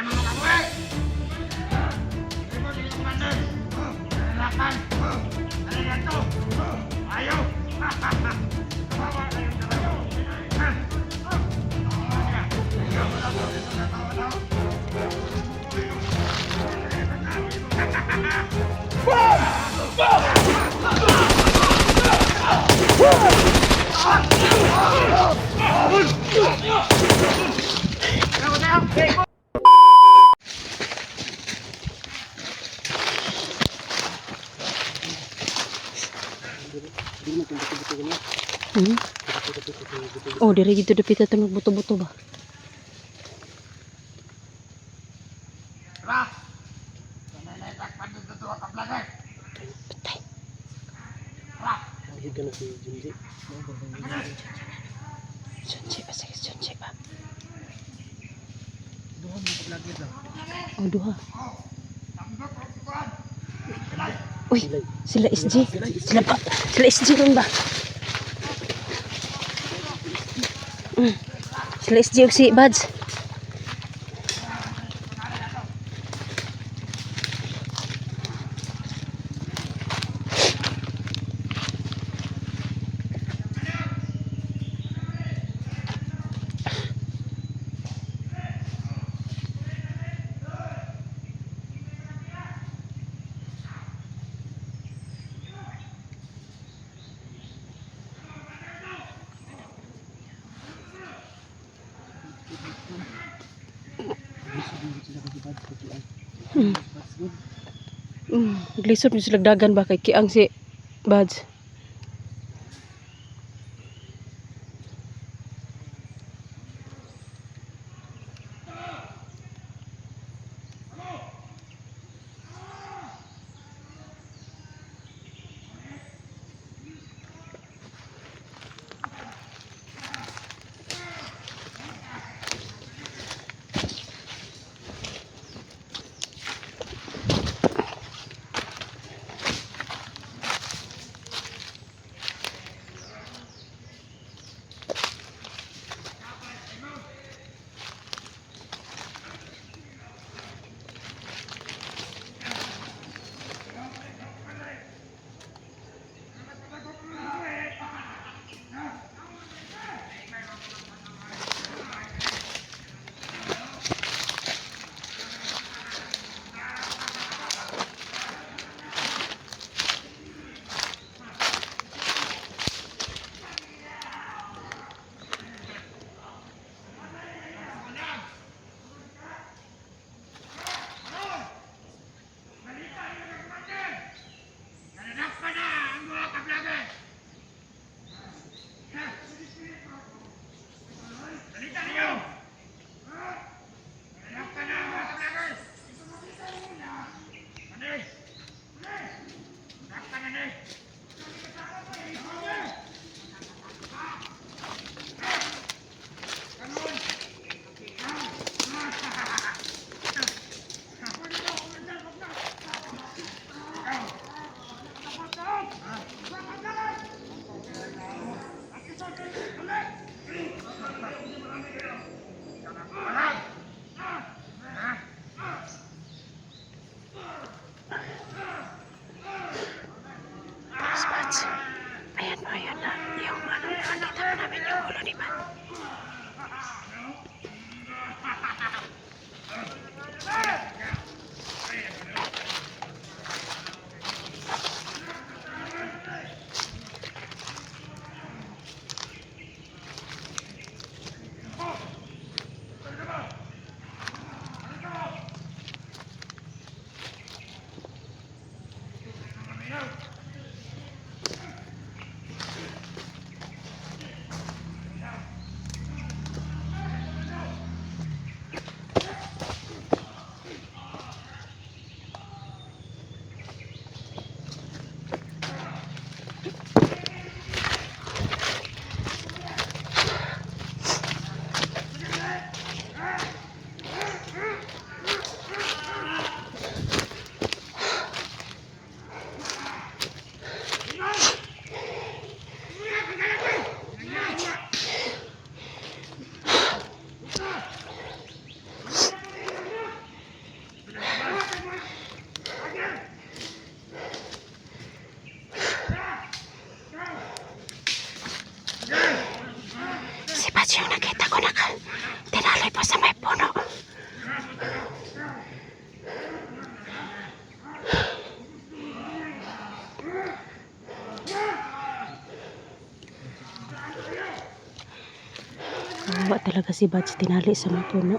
ka na makabuhi! Hindi mo din yung commander! Nahirapan! Ano yan to? Ayaw! Kawawa kayong dalawa! Hmm? Oh, dari gitu dapit ito buto-buto ba? Tara! Nananayatakpan doon sa tuwa ka-vlogger! Patay. Tara! Sunsi ba? Sige, sunsi ba? Oh, duha. Tanggap ang tuwan! Uy, sila SG. Sila pa. Sila SG ron ba? Mm. Sila SG og si Buds. Mm. Mm. Glisod ni sila dagan ba kay kiang si Kawawa talaga si Buds tinali sa motor, no?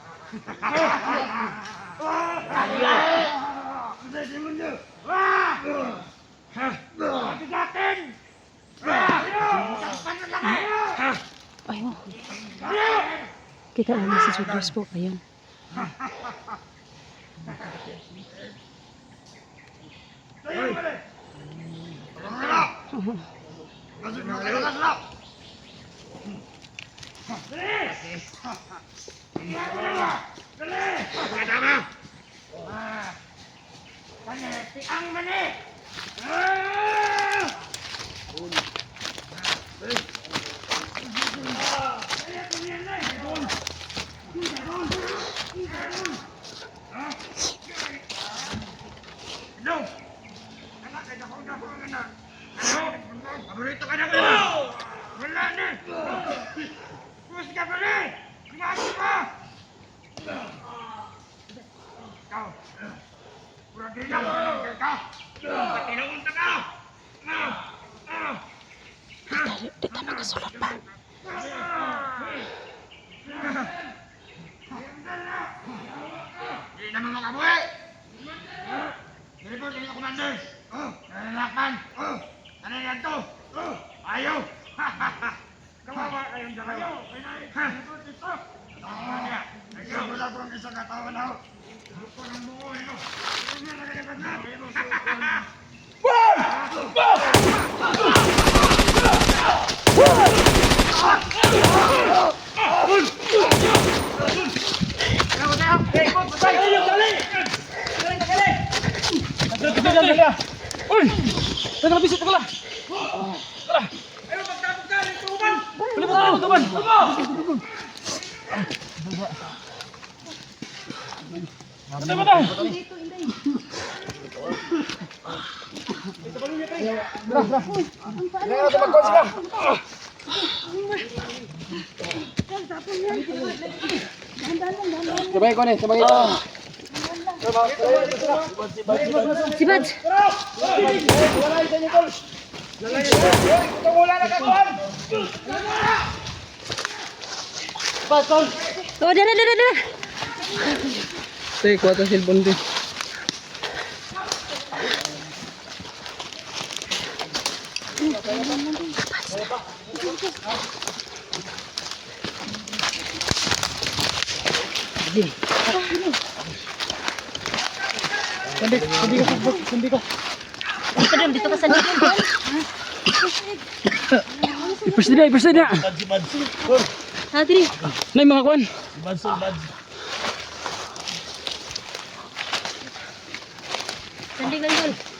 mga tanaw! Ang mga nagkakalitan! Uhilang mga nagkakalitan! Sige! Ah! Ah! Sige! Sige! Sigaw ka na mga tanaw! Ah! Sige! Ah! Ah! Sige ka lang! Ah! Hindi mo niyo! Ah! Ah! Bigatin! Ah! Sakpan na lang kayo! Ah! Ayun. Kita namin si Judas po. Ayan. Ang mani! Ah! No! Anak, kaya ako na ako na. Ano? Paborito ka na ka na. Wala na. Pumas ka pa rin. Kumasi ka. Ikaw. Pura din ako. Kaya ka. Patilawan ka ka. Ah! Ah! Di, di ta nakasulot pa. Hindi naman makabuhi! Report din ang commander! Nalalakan! Ano yan to? Ayaw! Kawawa kayong dalawa! Report ito! Tama niya! Ikaw wala po ang isang katawan ako! Buko ng buko ito! Ano na nagagagat na? Sabay ko ni, sabay ko. Si Bats! Oh, dala, dala, dala! Tay, kuha ta cellphone din. Sandi, sandi ka, sandi ka. Dito dun, dito ka sa dito. Ipers din, ipers din na. Ha, diri. Nay mga kuan. Sandi ka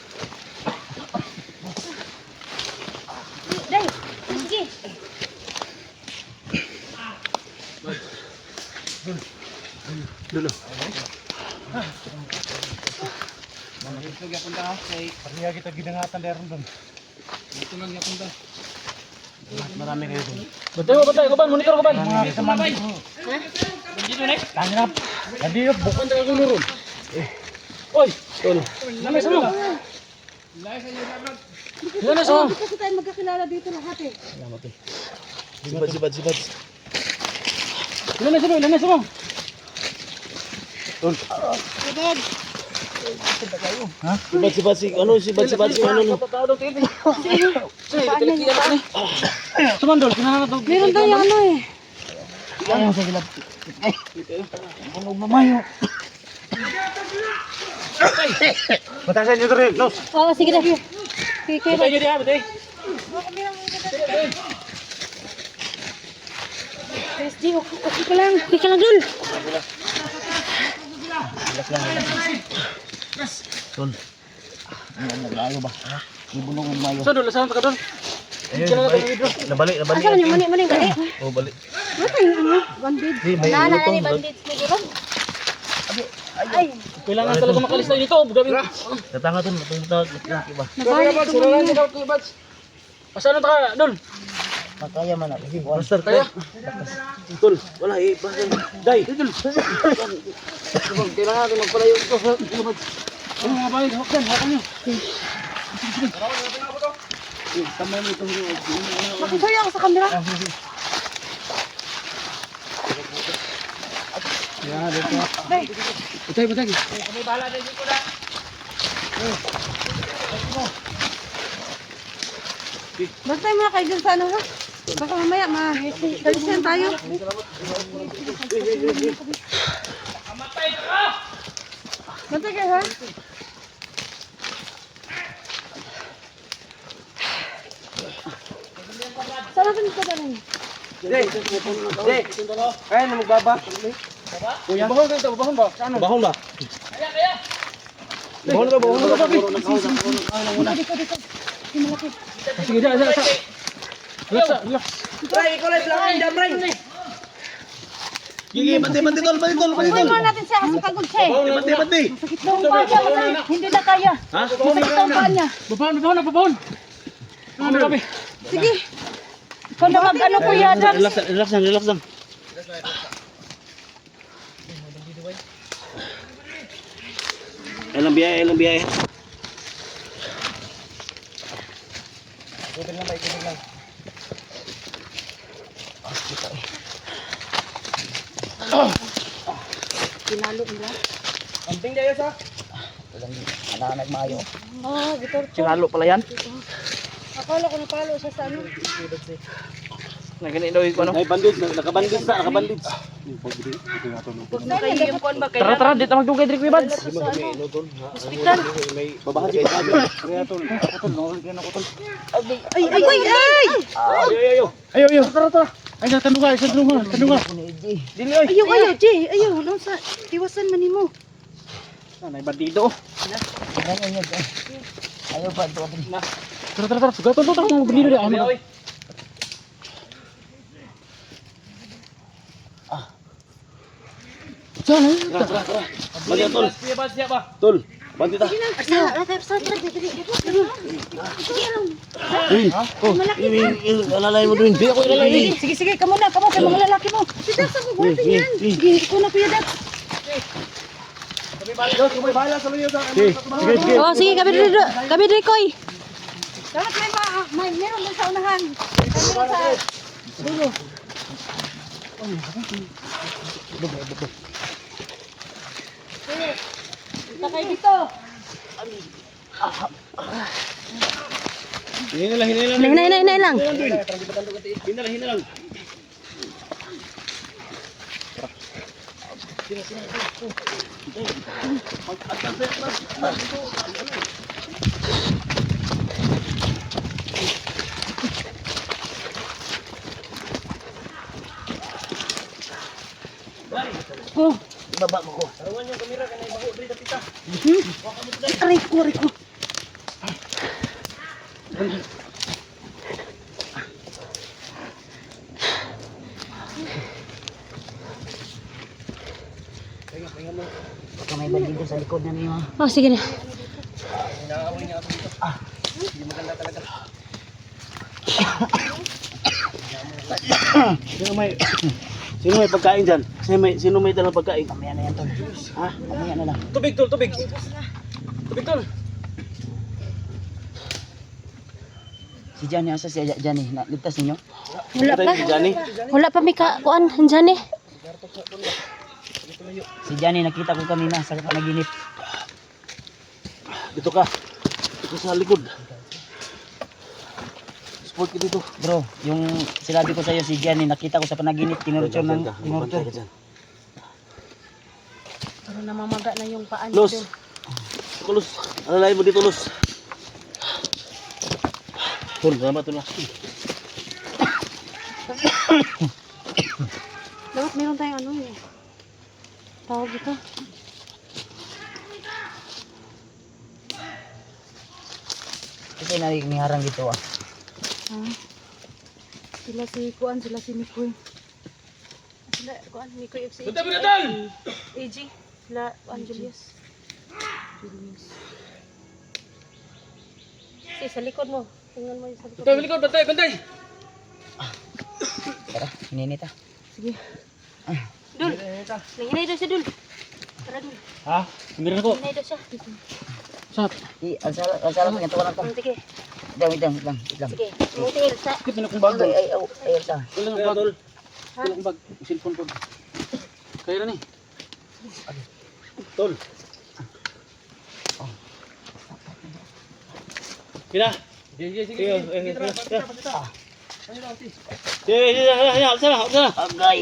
Dulo. Dito gapunta ha. Kay Pariya kita ginangatan meron doon. dito lang gapunta. Marami kayo doon. Bantay mo, bantay. Kuban, monitor kuban. Mga kita man. Dito nek. Tangan na. Hindi na bukod. Bantay ka kulo ron. Oy, tol. Lamay sa mo. Lamay sa mo. Kasi tayo magkakilala dito lahat eh. Sibad, sibad, sibad. Lamay sa mo, lamay sa mo. Sibad, sibad, si ano, sibad, sibad, si ano. no. Sumandol, kinahanglan to. Meron tayo ano eh. Ano sa gilap? Ano mamayo? Matasan nyo rin, Los. Oo, sige na. Sige, Bantay niyo diha, bantay. PSG, okay ka lang. Okay ka lang dun. Tol. Ano mo layo ba? Ibulong mo mayo. Ka dun? Ayun, nabalik. Nabalik. Asa yung mani, mani, mani. Oh, balik. Ano yung ano? Bandit. Nana, utong. ni bandit. Siguro. Ay, Kailangan talaga makalis tayo dito. Gabi. Datanga to, napunta, laki ba? nabalik ko man. Pasano ta ka, Dol? Makaya man ako. Master, Kaya? Tol, wala eh. Bakit? Day. Kailangan natin magpalayo dito lumad. Ano mga bayan, hawak yan, hawakan nyo. Makisayo ako sa camera. Bay, Patay, patay. basta yung mga kaibigan sa ano ha? Baka mamaya ma dalisan tayo. Bantay kayo ha? Saan natin ito ba rin? Kaya na magbaba. Kuya. Bahon ka ito, bahon ba? Saan? Bahon ba? Bahon ka, bahon ka. Sige, dah, dah, dah. Relax, ah, relax. Gigi, bante, bante, tol, bante, tol, bante, tol. mga natin siya kasi pagod siya. Bante, bante. Ang paa niya, masakit. Hindi na kaya. Ha? Masakit daw ang paa niya. Babahon, na, babahon. Ano, gabi? Sige. Ikaw na mag ano kuya, Dax. Relax, lang, relax lang, relax lang. Ilang biyahe, ilang biyahe. Pinalo nila. Amping daya sa. Anak-anak mayo. Oo, Vitor. Sinalo pala yan. Akala ko napalo siya sa ano. Nagani daw yung ano. Ay, bandit, nakabandit sa, nakabandit. Huwag na kayo yung kuwan ba Tara, tara, dito magdugay diri kuya Bads. Hospital. Babahan si Kabi. Ay, ay, ay, ay! Ayo, ayo, Ayo, ayo. Tara, tara. Ay, sa tanong ka, sa tanong ka. Dili oy. Ayaw, ayaw, Jay. Ayaw, no, sa iwasan man nimo. Nanay bandido. Ayo pa to. Tara, tara, tara. Sugaton to, tara, bandido di ano. Saan eh? Balik tol. Kuya Bads, siya ba? Tol. Ah. Sa, sa, sa, sa, dali. Sige, alam. Oh, ini alalay mo dun. Di ako ilalay. Sige, sige, kamo na, kamo, kamo, mga lalaki mo. Si Dax, ang gwapo yan. Sige, ikaw na, Kuya Dax. Sige, sige, sige. Oo, sige, gabi dito. Gabi dito, koy. Dapat may ma, may meron din sa unahan. Meron sa dulo. Sige. Kayo dito. Hinay lang, hinay lang. Hinay, hinay, hinay lang. Hinay lang, hinay lang. Oh. Baba mo ko. Aray ko, aray ko. Baka may baligo sa likod na niyo. Oh, sige na. Inaaway niya ako dito. Ah, hindi maganda talaga. Hindi may... Sino may pagkain dyan? Sino may, sino may dalang pagkain? Mamaya na yan, tol. Ha? Mamaya na lang. Tubig, tol, tubig. Tubig, tol. Si Johnny, asa si Johnny? Naligtas ninyo? Wala pa. Si Johnny. Wala pa may ka kuan andyan eh. Si Johnny, nakita ko kanina sa panaginip. Dito ka. Dito sa likod. Ka dito. Bro, yung sinabi ko sa'yo, si Johnny, nakita ko sa panaginip, tinurcho ng dyan. Pero namamaga na yung paan Los. Los. Alalay mo dito, Los. Tol, salamat tol. Dapat meron tayong ano eh. Tawag ito. Kasi nariharang dito ah. Ha? Sila si Kuan, sila si Mikoy. Sila, Kuan, Mikoy FC. Na, Tol! AG. Sila, Kuan, Julius. Julius. Si, sa likod mo. Tingnan mo yung sa likod. Bantay, likod, bantay, bantay! Tara, hininit ah. Sige. Dul. Nanginay daw siya, Dul. Tara, Dul. Ha? Sumirin ako. Nanginay daw siya. Sat. I, alsala, alsala ko, yan, tawanan ko. Hmm, Sige. Wait lang, wait lang. Sige. Muti, Elsa. Bakit na kong bago? Ay, ay, ay, ay, Elsa. Kulang ang bag. Kulang ang bag. Cellphone ko. Kaya na ni. Tol. Kira. Sige, sige, sige. Sige, sige, sige. Sige, sige, sige. Alsa na, alsa na. Agay.